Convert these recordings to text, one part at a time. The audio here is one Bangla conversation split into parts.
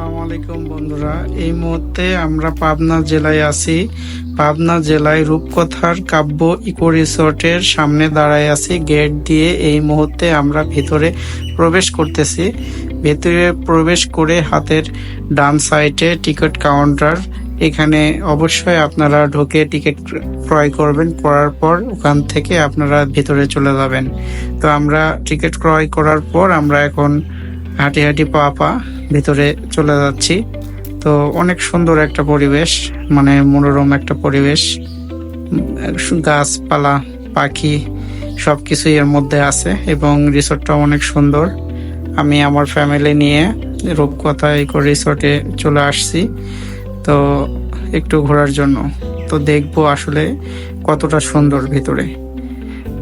আসসালামু আলাইকুম, বন্ধুরা। এই মুহূর্তে আমরা পাবনা জেলায় আছি। পাবনা জেলায় রূপকথার কাব্য ইকো রিসোর্টের সামনে দাঁড়ায় আছি। গেট দিয়ে এই মুহূর্তে আমরা ভিতরে প্রবেশ করতেছি। ভেতরে প্রবেশ করে হাতের ডান সাইডে টিকিট কাউন্টার। এখানে অবশ্যই আপনারা ঢুকে টিকিট ক্রয় করবেন। করার পর ওখান থেকে আপনারা ভিতরে চলে যাবেন। তো আমরা টিকিট ক্রয় করার পর আমরা এখন হাঁটি হাঁটি পা পা ভিতরে চলে যাচ্ছি। তো অনেক সুন্দর একটা পরিবেশ মানে মনোরম একটা পরিবেশ। গাছপালা, পাখি সব কিছুই এর মধ্যে আছে এবং রিসোর্টটা অনেক সুন্দর। আমি আমার ফ্যামিলি নিয়ে রূপকথা ইকো রিসোর্টে চলে আসছি। তো একটু ঘোরার জন্য। তো দেখব আসলে কতটা সুন্দর ভিতরে।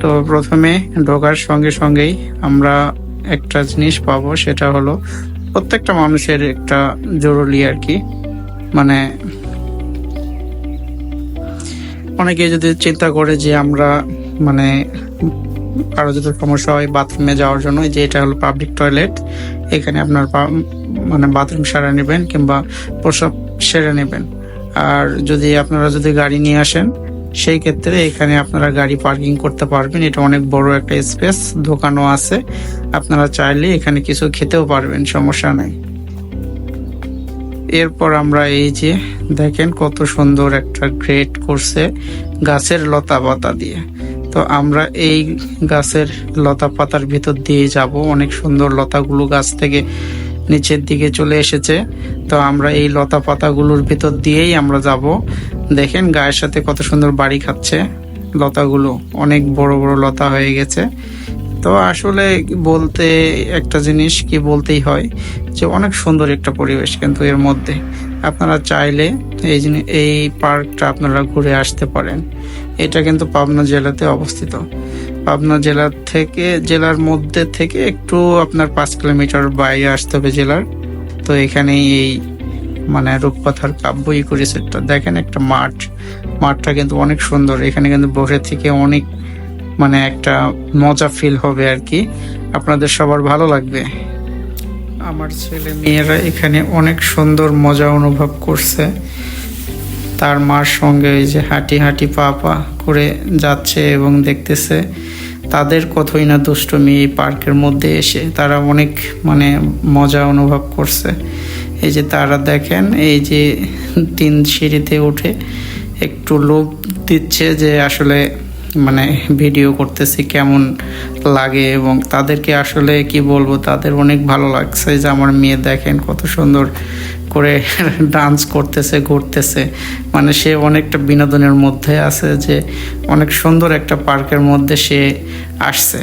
তো প্রথমে ঢোকার সঙ্গে সঙ্গেই আমরা একটা জিনিস পাবো, সেটা হলো প্রত্যেকটা মানুষের একটা জরুরি আর কি। মানে অনেকে যদি চিন্তা করে যে আমরা মানে কারও যদি সমস্যা হয় বাথরুমে যাওয়ার জন্য যে এটা হলো পাবলিক টয়লেট এখানে আপনার মানে বাথরুম সেরে নেবেন কিংবা প্রসাব সেরে নেবেন। আর যদি আপনারা যদি গাড়ি নিয়ে আসেন সেই ক্ষেত্রে এখানে আপনারা গাড়ি পার্কিং করতে পারবেন। এটা অনেক বড় একটা স্পেস দোকানও আছে। আপনারা চাইলে এখানে কিছু খেতেও পারবেন, সমস্যা নাই। এরপর আমরা এই যে দেখেন কত সুন্দর একটা গ্রেট করছে গাছের লতা পাতা দিয়ে। তো আমরা এই গাছের লতা পাতার ভিতর দিয়ে যাব। অনেক সুন্দর লতাগুলো গাছ থেকে নিচের দিকে চলে এসেছে। তো আমরা এই লতা পাতাগুলোর ভিতর দিয়েই আমরা যাব। দেখেন গায়ের সাথে কত সুন্দর বাড়ি খাচ্ছে লতাগুলো। অনেক বড় বড় লতা হয়ে গেছে। তো আসলে বলতে একটা জিনিস কি বলতেই হয় যে অনেক সুন্দর একটা পরিবেশ কিন্তু এর মধ্যে। আপনারা চাইলে এই জিনি- এই পার্কটা আপনারা ঘুরে আসতে পারেন। এটা কিন্তু পাবনা জেলাতে অবস্থিত। পাবনা জেলার থেকে, জেলার মধ্যে থেকে একটু আপনার পাঁচ কিলোমিটার বাইরে আসতে হবে জেলার। তো এখানে এই মানে রূপকথার কাব্য ইকো রিসোর্টটা দেখেন একটা মাঠ। মাঠটা কিন্তু অনেক সুন্দর। এখানে কিন্তু বসে থেকে অনেক মানে একটা মজা ফিল হবে আর কি। আপনাদের সবার ভালো লাগবে। আমার ছেলে মেয়েরা এখানে অনেক সুন্দর মজা অনুভব করছে। তার মার সঙ্গে ওই যে হাঁটি হাঁটি পা পা করে যাচ্ছে এবং দেখতেছে তাদের কতই না দুষ্টমি এই পার্কের মধ্যে এসে তারা অনেক মানে মজা অনুভব করছে। এই যে তারা দেখেন, এই যে তিন সিঁড়িতে উঠে একটু লোভ দিচ্ছে যে আসলে মানে ভিডিও করতেছি কেমন লাগে এবং তাদেরকে আসলে কি বলব, তাদের অনেক ভালো লাগছে যে আমার মেয়ে দেখেন কত সুন্দর করে ডান্স করতেছে, ঘুরতেছে। মানে সে অনেকটা বিনোদনের মধ্যে আছে যে অনেক সুন্দর একটা পার্কের মধ্যে সে আসছে।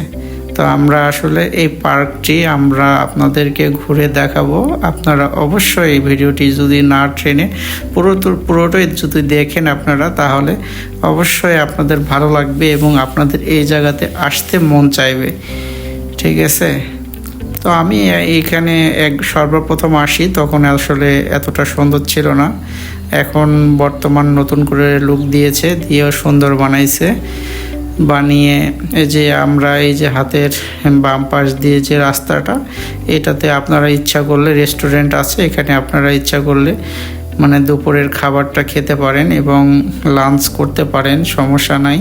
তো আমরা আসলে এই পার্কটি আমরা আপনাদেরকে ঘুরে দেখাবো। আপনারা অবশ্যই এই ভিডিওটি যদি না ট্রেনে পুরো পুরোটাই যদি দেখেন আপনারা, তাহলে অবশ্যই আপনাদের ভালো লাগবে এবং আপনাদের এই জায়গাতে আসতে মন চাইবে। ঠিক আছে? তো আমি এইখানে এক সর্বপ্রথম আসি, তখন আসলে এতটা সুন্দর ছিল না। এখন বর্তমান নতুন করে লুক দিয়েছে, দিয়েও সুন্দর বানাইছে। বানিয়ে এই যে আমরা এই যে হাতের বাম পাশ দিয়ে যে রাস্তাটা, এটাতে আপনারা ইচ্ছা করলে রেস্টুরেন্ট আছে, এখানে আপনারা ইচ্ছা করলে মানে দুপুরের খাবারটা খেতে পারেন এবং লাঞ্চ করতে পারেন, সমস্যা নাই।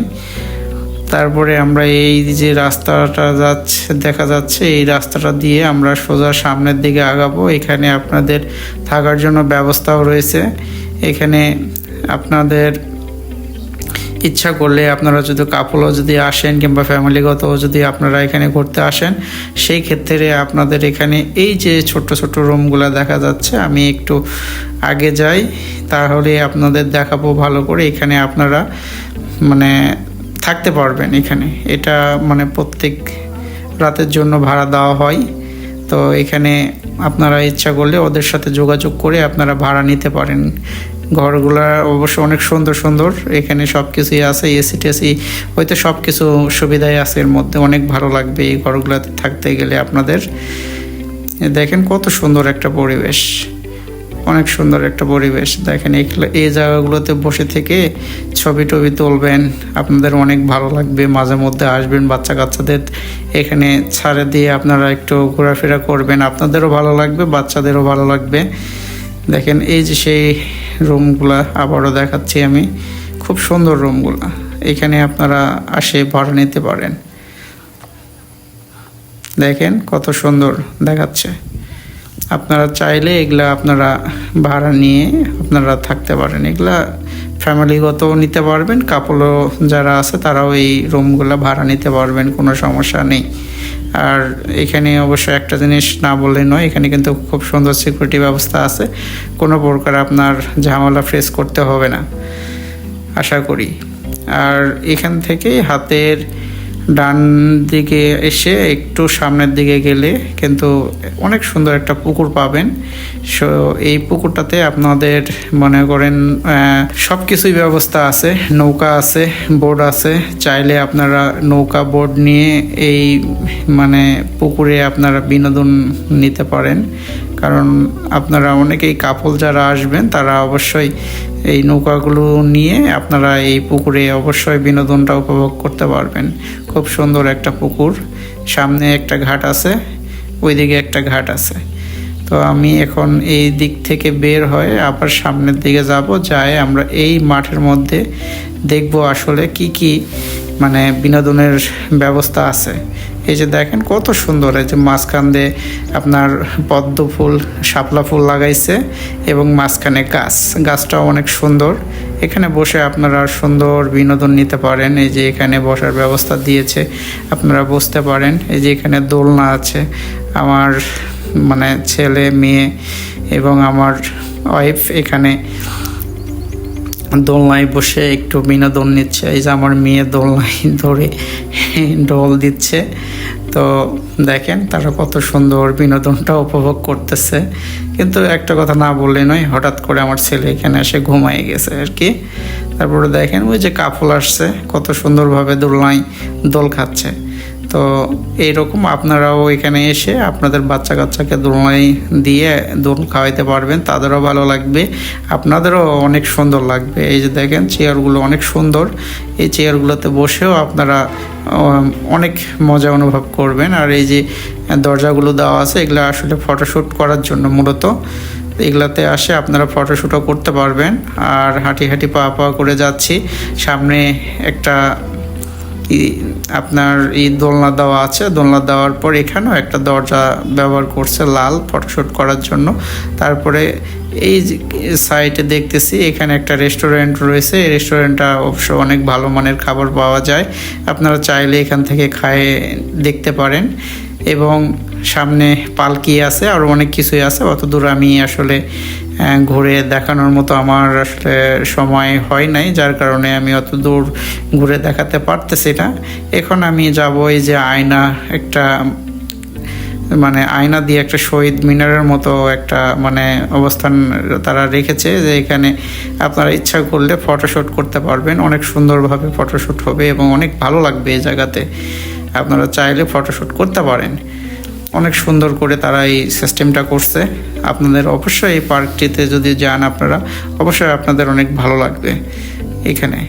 তারপরে আমরা এই যে রাস্তাটা যাচ্ছে, দেখা যাচ্ছে, এই রাস্তাটা দিয়ে আমরা সোজা সামনের দিকে আগাবো। এখানে আপনাদের থাকার জন্য ব্যবস্থাও রয়েছে। এখানে আপনাদের ইচ্ছা করলে আপনারা যদি কাপলও যদি আসেন কিংবা ফ্যামিলিগত যদি আপনারা এখানে ঘুরতে আসেন, সেই ক্ষেত্রে আপনাদের এখানে এই যে ছোট ছোট রুমগুলো দেখা যাচ্ছে, আমি একটু আগে যাই, তাহলে আপনাদের দেখাবো ভালো করে এখানে আপনারা মানে থাকতে পারবেন এখানে। এটা মানে প্রত্যেক রাতের জন্য ভাড়া দেওয়া হয়। তো এখানে আপনারা ইচ্ছা করলে ওদের সাথে যোগাযোগ করে আপনারা ভাড়া নিতে পারেন। ঘরগুলা অবশ্য অনেক সুন্দর সুন্দর। এখানে সব কিছুই আছে এসি টেসি, হয়তো সব কিছু সুবিধাই আছে, এর মধ্যে অনেক ভালো লাগবে এই ঘরগুলোতে থাকতে গেলে আপনাদের। দেখেন কত সুন্দর একটা পরিবেশ, অনেক সুন্দর একটা পরিবেশ। দেখেন এই- জায়গাগুলোতে বসে থেকে ছবি টবি তুলবেন, আপনাদের অনেক ভালো লাগবে। মাঝে মধ্যে আসবেন বাচ্চা কাচ্চাদের এখানে ছাড়ে দিয়ে আপনারা একটু ঘোরাফেরা করবেন। আপনাদেরও ভালো লাগবে, বাচ্চাদেরও ভালো লাগবে। দেখেন এই যে সেই রুমগুলা আবারও দেখাচ্ছি আমি। খুব সুন্দর রুমগুলা। এখানে আপনারা আসে ভাড়া নিতে পারেন। দেখেন কত সুন্দর দেখাচ্ছে। আপনারা চাইলে এগুলা আপনারা ভাড়া নিয়ে আপনারা থাকতে পারেন। এগুলা ফ্যামিলিগত নিতে পারবেন কাপড়ও যারা আছে তারাও এই রুমগুলো ভাড়া নিতে পারবেন, কোনো সমস্যা নেই। আর এখানে অবশ্য একটা জিনিস না বললে নয়, এখানে কিন্তু খুব সুন্দর সিকিউরিটি ব্যবস্থা আছে। কোনো প্রকার আপনার ঝামেলা ফেস করতে হবে না, আশা করি। আর এখান থেকে হাতের ডান দিকে এসে একটু সামনের দিকে গেলে কিন্তু অনেক সুন্দর একটা পুকুর পাবেন। সো এই পুকুরটাতে আপনাদের মনে করেন সব কিছুই ব্যবস্থা আছে, নৌকা আছে বোর্ড আছে। চাইলে আপনারা নৌকা বোর্ড নিয়ে এই মানে পুকুরে আপনারা বিনোদন নিতে পারেন। কারণ আপনারা অনেকেই কাপল যারা আসবেন, তারা অবশ্যই এই নৌকাগুলো নিয়ে আপনারা এই পুকুরে অবশ্যই বিনোদনটা উপভোগ করতে পারবেন। খুব সুন্দর একটা পুকুর। সামনে একটা ঘাট আছে, ওইদিকে একটা ঘাট আছে। তো আমি এখন এই দিক থেকে বের হয়ে আবার সামনের দিকে যাব, যাই আমরা এই মাঠের মধ্যে দেখব আসলে কি কি মানে বিনোদনের ব্যবস্থা আছে। এই যে দেখেন কত সুন্দর, এই যে মাঝখান দিয়ে আপনার পদ্ম ফুল, শাপলা ফুল লাগাইছে এবং মাঝখানে গাছ। গাছটাও অনেক সুন্দর। এখানে বসে আপনারা সুন্দর বিনোদন নিতে পারেন। এই যে এখানে বসার ব্যবস্থা দিয়েছে, আপনারা বসতে পারেন। এই যে এখানে দোলনা আছে, আমার মানে ছেলে, মেয়ে এবং আমার ওয়াইফ এখানে দোলনায় বসে একটু বিনোদন নিচ্ছে। এই যে আমার মেয়ে দোলনায় ধরে ডোল দিচ্ছে। তো দেখেন তারা কত সুন্দর বিনোদনটা উপভোগ করতেছে। কিন্তু একটা কথা না বললে নয়, হঠাৎ করে আমার ছেলে এখানে এসে ঘুমাই গেছে আর কি। তারপরে দেখেন ওই যে কাফল আসছে, কত সুন্দরভাবে দোলনায় দোল খাচ্ছে। তো এইরকম আপনারাও এখানে এসে আপনাদের বাচ্চা কাচ্চাকে দোলনায় দিয়ে দোল খাওয়াইতে পারবেন, তাদেরও ভালো লাগবে, আপনাদেরও অনেক সুন্দর লাগবে। এই যে দেখেন, চেয়ারগুলো অনেক সুন্দর। এই চেয়ারগুলোতে বসেও আপনারা অনেক মজা অনুভব করবেন। আর এই যে দরজাগুলো দেওয়া আছে, এগুলো আসলে ফটোশ্যুট করার জন্য মূলত। এগুলাতে আসে আপনারা ফটোশ্যুটও করতে পারবেন। আর হাঁটি হাঁটি পা পা করে যাচ্ছি। সামনে একটা আপনার এই দোলনা দেওয়া আছে। দোলনা দেওয়ার পর এখানেও একটা দরজা ব্যবহার করছে লাল ফটোশ্যুট করার জন্য। তারপরে এই সাইটে দেখতেছি, এখানে একটা রেস্টুরেন্ট রয়েছে। এই রেস্টুরেন্টটা অবশ্য অনেক ভালো মানের খাবার পাওয়া যায়। আপনারা চাইলে এখান থেকে খায়ে দেখতে পারেন। এবং সামনে পালকি আছে, আর অনেক কিছুই আছে। অত দূর আমি আসলে ঘুরে দেখানোর মতো আমার আসলে সময় হয় নাই, যার কারণে আমি অত দূর ঘুরে দেখাতে পারতেছি না। এখন আমি যাব এই যে আয়না, একটা মানে আয়না দিয়ে একটা শহীদ মিনারের মতো একটা মানে অবস্থান তারা রেখেছে যে এখানে আপনারা ইচ্ছা করলে ফটোশ্যুট করতে পারবেন, অনেক সুন্দরভাবে ফটোশ্যুট হবে এবং অনেক ভালো লাগবে এই জায়গাতে। আপনারা চাইলে ফটোশ্যুট করতে পারেন। অনেক সুন্দর করে তারা এই সিস্টেমটা করছে। আপনাদের অবশ্যই এই পার্কটিতে যদি যান আপনারা, অবশ্যই আপনাদের অনেক ভালো লাগবে এখানে।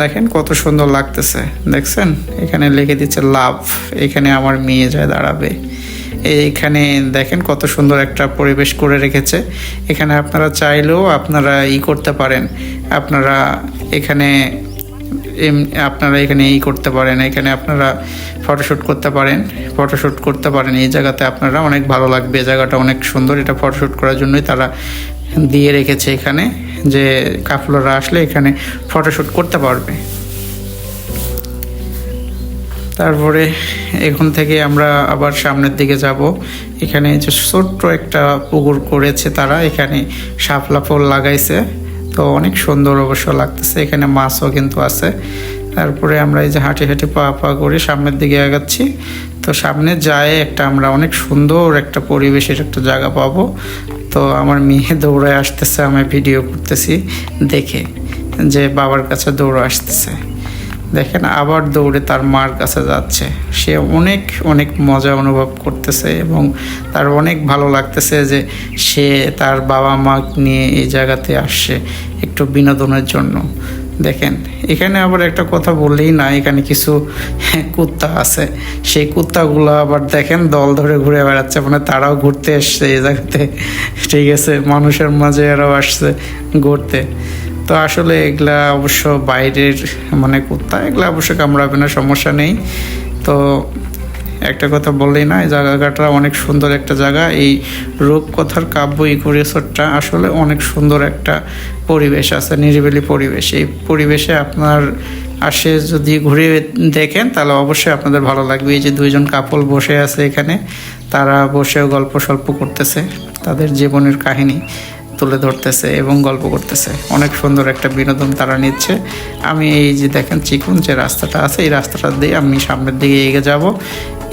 দেখেন কত সুন্দর লাগতেছে, দেখছেন? এখানে লিখে দিচ্ছে, লাভ। এখানে আমার মেয়ে যায় দাঁড়াবে। এইখানে দেখেন কত সুন্দর একটা পরিবেশ করে রেখেছে। এখানে আপনারা চাইলেও আপনারা ই করতে পারেন। আপনারা এখানে আপনারা এখানে এই করতে পারেন, এখানে আপনারা ফটোশ্যুট করতে পারেন ফটোশ্যুট করতে পারেন, এই জায়গাতে আপনারা অনেক ভালো লাগবে জায়গাটা অনেক সুন্দর, এটা ফটোশ্যুট করার জন্যই তারা দিয়ে রেখেছে এখানে, যে কাফলরা আসলে এখানে ফটোশ্যুট করতে পারবে। তারপরে এখন থেকে আমরা আবার সামনের দিকে যাব। এখানে যে ছোট্ট একটা পুকুর করেছে তারা, এখানে শাপলা ফুল লাগাইছে। তো অনেক সুন্দর অবশ্য লাগতেছে, এখানে মাছও কিন্তু আছে। তারপরে আমরা এই যে হাঁটি হাঁটি পা পা করে সামনের দিকে আগাচ্ছি তো সামনে যায় একটা আমরা অনেক সুন্দর একটা পরিবেশের একটা জায়গা পাব। তো আমার মেয়ে দৌড়ে আসতেছে, আমি ভিডিও করতেছি দেখে যে বাবার কাছে দৌড়ে আসতেছে। দেখেন আবার দৌড়ে তার মার কাছে যাচ্ছে। সে অনেক অনেক মজা অনুভব করতেছে এবং তার অনেক ভালো লাগতেছে যে সে তার বাবা মা নিয়ে এই জায়গাতে আসছে একটু বিনোদনের জন্য। দেখেন, এখানে আবার একটা কথা বললেই না, এখানে কিছু কুত্তা আছে। সেই কুত্তাগুলো আবার দেখেন দল ধরে ঘুরে বেড়াচ্ছে মানে তারাও ঘুরতে এসছে এই জায়গাতে। ঠিক আছে, মানুষের মাঝে এরাও আসছে ঘুরতে। তো আসলে এগুলা অবশ্য বাইরের মানে কুত্তা, এগুলা অবশ্য কামড়াবে না, সমস্যা নেই। তো একটা কথা বললেই না, এই জায়গাটা অনেক সুন্দর একটা জায়গা। এই রূপকথার কাব্য ইকো রিসোর্টটা আসলে অনেক সুন্দর একটা পরিবেশ আছে, নিরিবিলি পরিবেশ। এই পরিবেশে আপনার আসে যদি ঘুরে দেখেন, তাহলে অবশ্যই আপনাদের ভালো লাগবে। এই যে দুইজন কাপল বসে আছে এখানে, তারা বসেও গল্প সল্প করতেছে, তাদের জীবনের কাহিনী। তুলে ধরতেছে এবং গল্প করতেছে। অনেক সুন্দর একটা বিনোদন তারা নিচ্ছে। আমি এই যে দেখেন চিকুন যে রাস্তাটা আছে, এই রাস্তাটা দিয়ে আমি সামনের দিকে এগিয়ে যাব।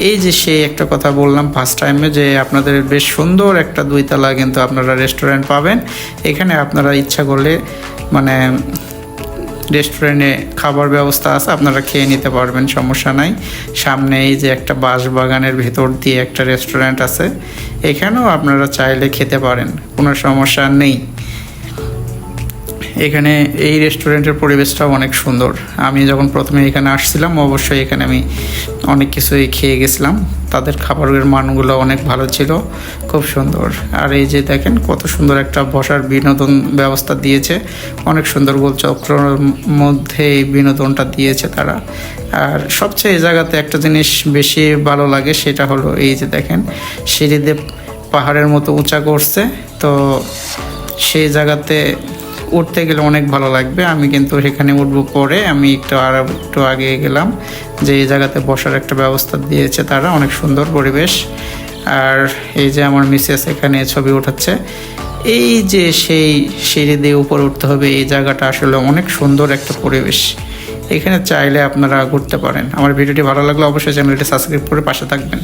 এই যে সেই একটা কথা বললাম ফার্স্ট টাইমে যে আপনাদের বেশ সুন্দর একটা দুইতলা কিন্তু আপনারা রেস্টুরেন্ট পাবেন। এখানে আপনারা ইচ্ছা করলে মানে রেস্টুরেন্টে খাবার ব্যবস্থা আছে, আপনারা খেয়ে নিতে পারবেন, সমস্যা নাই। সামনে এই যে একটা বাঁশ বাগানের ভেতর দিয়ে একটা রেস্টুরেন্ট আছে, এখানেও আপনারা চাইলে খেতে পারেন, কোনো সমস্যা নেই। এখানে এই রেস্টুরেন্টের পরিবেশটাও অনেক সুন্দর। আমি যখন প্রথমে এখানে আসছিলাম, অবশ্যই এখানে আমি অনেক কিছুই খেয়ে গেছিলাম। তাদের খাবারের মানগুলো অনেক ভালো ছিল, খুব সুন্দর। আর এই যে দেখেন, কত সুন্দর একটা বসার বিনোদন ব্যবস্থা দিয়েছে। অনেক সুন্দর গোলচক্রর মধ্যে এই বিনোদনটা দিয়েছে তারা। আর সবচেয়ে এই জায়গাতে একটা জিনিস বেশি ভালো লাগে, সেটা হলো এই যে দেখেন সিঁড়িতে পাহাড়ের মতো উঁচা করছে। তো সেই জায়গাতে উঠতে গেলে অনেক ভালো লাগবে। আমি কিন্তু সেখানে উঠবো পরে। আমি একটু আর একটু আগে গেলাম যে এই জায়গাতে বসার একটা ব্যবস্থা দিয়েছে তারা, অনেক সুন্দর পরিবেশ। আর এই যে আমার মিসেস এখানে ছবি উঠাচ্ছে, এই যে সেই সিঁড়ি দিয়ে উপরে উঠতে হবে, এই জায়গাটা আসলে অনেক সুন্দর একটা পরিবেশ। এখানে চাইলে আপনারা ঘুরতে পারেন। আমার ভিডিওটি ভালো লাগলে অবশ্যই চ্যানেলটি সাবস্ক্রাইব করে পাশে থাকবেন।